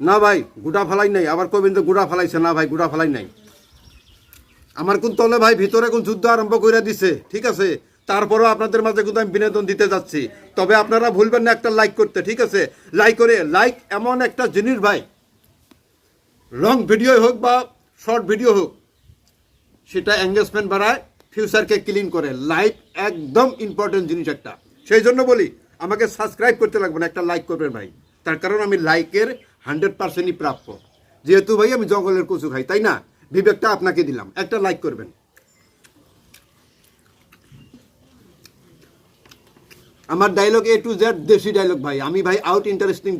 না ভাই, গুড়া ফালাই নাই। আবার কবেন গুড়া ফালাইছে। না ভাই, গুড়া ফালাই নাই। আমার কোন তলে ভাই, ভিতরে কোন যুদ্ধ আরম্ভ করে দিছে, ঠিক আছে? তারপরও আপনাদের মাঝে কিন্তু আমি বিনোদন দিতে যাচ্ছি। তবে আপনারা ভুলবেন না একটা লাইক করতে, ঠিক আছে? লাইক করে লাইক এমন একটা জিনিস ভাই লং ভিডিও হোক বা শর্ট ভিডিও হোক, সেটা এঙ্গেজমেন্ট বাড়ায় ফিউচারকে ক্লিন করে। লাইক একদম ইম্পর্টেন্ট জিনিস একটা। সেই জন্য বলি, আমাকে সাবস্ক্রাইব করতে লাগবে না একটা লাইক করবেন ভাই। তার কারণ আমি লাইকের হান্ড্রেড পার্সেন্টই প্রাপ্য। যেহেতু ভাই, আমি জঙ্গলের কচু খাই, তাই না? বিবেকটা আপনাকে দিলাম। একটা লাইক করবেন। আমার ডায়লগ এ টু জেড দেশি ডায়লগ ভাই। আমি ভাই আউট ইন্টারেস্টিং